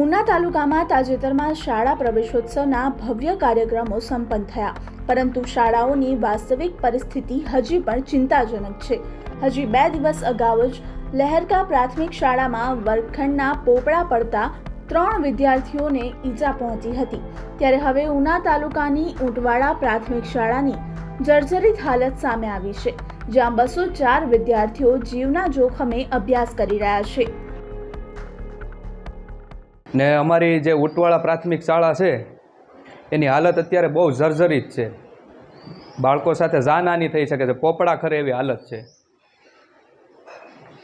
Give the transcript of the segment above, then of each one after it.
ઉના તાલુકામાં તાજેતરમાં શાળા પ્રવેશોત્સવના ભવ્ય કાર્યક્રમો સંપન્ન થયા. પરંતુ શાળાઓની વાસ્તવિક પરિસ્થિતિ હજી પણ ચિંતાજનક છે. હજી બે દિવસ અગાઉ જ લહેરકા પ્રાથમિક શાળામાં વર્ગખંડના પોપડા પડતા ત્રણ વિદ્યાર્થીઓને ઈજા પહોંચી હતી. ત્યારે હવે ઉના તાલુકાની ઊંટવાડા પ્રાથમિક શાળાની જર્જરિત હાલત સામે આવી છે, જ્યાં બસો ચાર વિદ્યાર્થીઓ જીવના જોખમે અભ્યાસ કરી રહ્યા છે. ને અમારી જે ઉટવાળા પ્રાથમિક શાળા છે એની હાલત અત્યારે બહુ જર્જરિત છે. બાળકો સાથે જાનહાની થઈ શકે છે પોપડા ખરે એવી હાલત છે.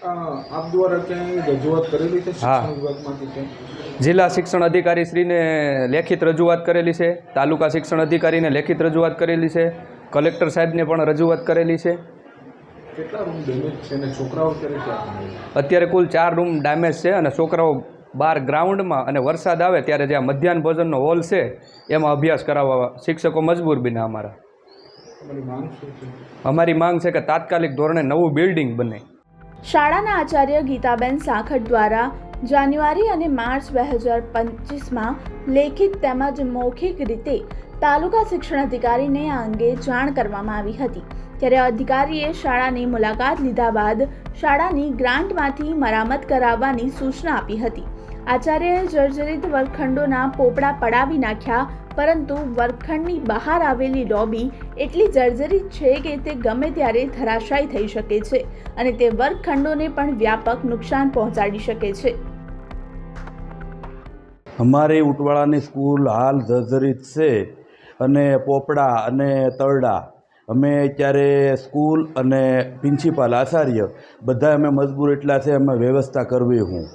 આપ દ્વારા ક્યાંય રજૂઆત કરેલી છે હા. જિલ્લા શિક્ષણ અધિકારી શ્રીને લેખિત રજૂઆત કરેલી છે તાલુકા શિક્ષણ અધિકારીને લેખિત રજૂઆત કરેલી છે કલેક્ટર સાહેબને પણ રજૂઆત કરેલી છે. કેટલા રૂમ ડેમેજ છે અને છોકરાઓ અત્યારે કુલ ચાર રૂમ ડેમેજ છે અને છોકરાઓ બહાર ગ્રાઉન્ડમાં અને વરસાદ આવે ત્યારે જ્યાં મધ્યાહન ભોજનનો હોલ છે એમાં અભ્યાસ કરાવવા શિક્ષકો મજબૂર બન્યા અમારા. અમારી માંગ છે? કે તાત્કાલિક ધોરણે નવું બિલ્ડિંગ બને. શાળાના આચાર્ય ગીતાબેન સાખટ દ્વારા જાન્યુઆરી અને માર્ચ બે હજાર પચીસમાં લેખિત તેમજ મૌખિક રીતે તાલુકા શિક્ષણ અધિકારીને આ અંગે જાણ કરવામાં આવી હતી. ત્યારે અધિકારીએ શાળાની મુલાકાત લીધા બાદ શાળાની ગ્રાન્ટમાંથી મરામત કરાવવાની સૂચના આપી હતી. આચાર્યએ જર્જરિત વર્ગખંડોના પોપડા પડાવી નાખ્યા, પરંતુ વર્ગખંડની બહાર આવેલી લોબી એટલી જર્જરિત છે કે તે ગમે ત્યારે ધરાશાયી થઈ શકે છે અને તે વર્ગખંડોને પણ વ્યાપક નુકસાન પહોંચાડી શકે છે. અમારી ઉટવાળાની સ્કૂલ હાલ જર્જરિત છે અને પોપડા અને તરડા. અમે અત્યારે સ્કૂલ અને પ્રિન્સિપાલ આચાર્ય બધા અમે મજબૂર એટલા છે અમે વ્યવસ્થા કરવી હું.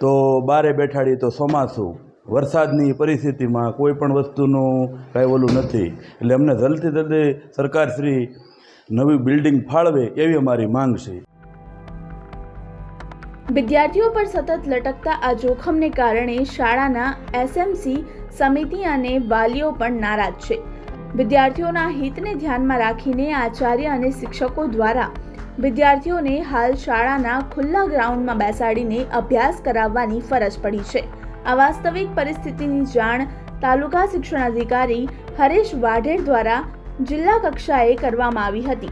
તો બારે બેઠાડી તો ચોમાસું. વરસાદની પરિસ્થિતિમાં કોઈ પણ વસ્તુનું કાંઈ ઓલું નથી. એટલે અમને જલ્દી જલ્દી સરકારશ્રી નવી બિલ્ડિંગ ફાળવે એવી અમારી માંગ છે. વિદ્યાર્થીઓ પર સતત લટકતા આ જોખમને કારણે શાળાના એસએમસી સમિતિ અને વાલીઓ પણ નારાજ છે. વિદ્યાર્થીઓના હિતને ધ્યાનમાં રાખીને આચાર્ય અને શિક્ષકો દ્વારા વિદ્યાર્થીઓને હાલ શાળાના ખુલ્લા ગ્રાઉન્ડમાં બેસાડીને અભ્યાસ કરાવવાની ફરજ પડી છે. આ વાસ્તવિક પરિસ્થિતિની જાણ તાલુકા શિક્ષણાધિકારી હરેશ વાઢેર દ્વારા જિલ્લા કક્ષાએ કરવામાં આવી હતી.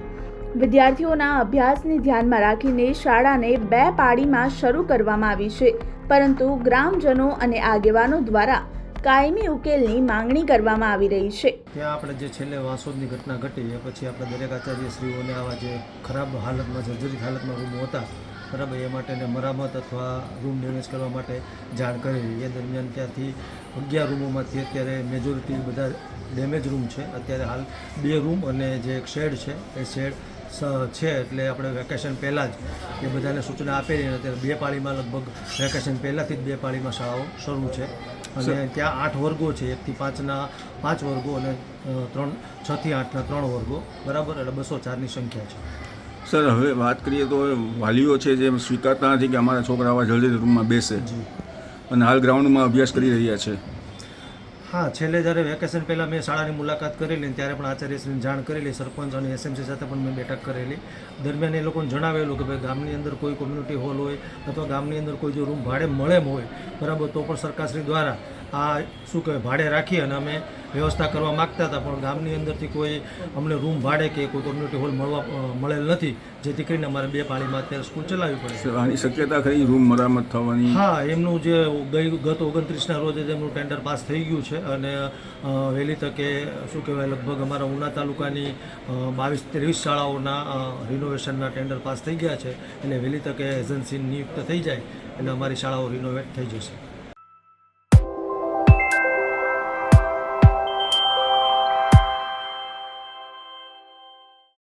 વિદ્યાર્થીઓના અભ્યાસને ધ્યાનમાં રાખીને શાળાને બે પાળીમાં શરૂ કરવામાં આવી છે, પરંતુ ગ્રામજનો અને આગેવાનો દ્વારા કાયમી ઉકેલની માંગણી કરવામાં આવી રહી છે. ત્યાં આપણે જે છેલ્લે વાસોદની ઘટના ઘટી એ પછી આપણે દરેક આચાર્યશ્રીઓને આવા જે ખરાબ હાલતમાં, જર્જરિત હાલતમાં રૂમો હતા, બરાબર, એ માટેને મરામત અથવા રૂમ ડેમેજ કરવા માટે જાણ કરેલી. એ દરમિયાન ત્યાંથી અગિયાર રૂમોમાંથી અત્યારે મેજોરિટી બધા ડેમેજ રૂમ છે. અત્યારે હાલ બે રૂમ અને જે એક શેડ છે, એ શેડ છે એટલે આપણે વેકેશન પહેલાં જ એ બધાને સૂચના આપેલી અને અત્યારે બે પાળીમાં લગભગ વેકેશન પહેલાંથી જ બે પાળીમાં શાળાઓ શરૂ છે. અને ત્યાં આઠ વર્ગો છે. એકથી પાંચના પાંચ વર્ગો અને ત્રણ છથી આઠના ત્રણ વર્ગો. બરાબર? એટલે બસો ચારની સંખ્યા છે. સર હવે વાત કરીએ તો વાલીઓ છે જે સ્વીકારતા નથી કે અમારા છોકરા આવા જલ્દી રૂમમાં બેસે. જી. અને હાલ ગ્રાઉન્ડમાં અભ્યાસ કરી રહ્યા છે. હા, છેલ્લે જ્યારે વેકેશન પહેલાં મેં શાળાની મુલાકાત કરેલી ત્યારે પણ આચાર્યશ્રીને જાણ કરેલી, સરપંચ અને એસએમસી સાથે પણ મેં બેઠક કરેલી. દરમિયાન એ લોકોને જણાવેલું કે ભાઈ ગામની અંદર કોઈ કોમ્યુનિટી હોલ હોય અથવા ગામની અંદર કોઈ જો રૂમ ભાડે મળે હોય, બરાબર, તો પણ સરકારશ્રી દ્વારા આ શું કહેવાય ભાડે રાખી અને અમે વ્યવસ્થા કરવા માગતા હતા પણ ગામની અંદરથી કોઈ અમને રૂમ ભાડે કે કોઈ કોમ્યુનિટી હોલ મળવા મળેલ નથી જેથી કરીને અમારે બે પાળીમાં અત્યારે સ્કૂલ ચલાવવી પડે આની શક્યતા ખરી રૂમ મરામત થવાની? હા એમનું જે ગઈ ગત ઓગણત્રીસના રોજ જ એમનું ટેન્ડર પાસ થઈ ગયું છે અને વહેલી તકે શું કહેવાય લગભગ અમારા ઉના તાલુકાની બાવીસ ત્રેવીસ શાળાઓના રિનોવેશનના ટેન્ડર પાસ થઈ ગયા છે એટલે વહેલી તકે એજન્સી નિયુક્ત થઈ જાય એટલે અમારી શાળાઓ રિનોવેટ થઈ જશે.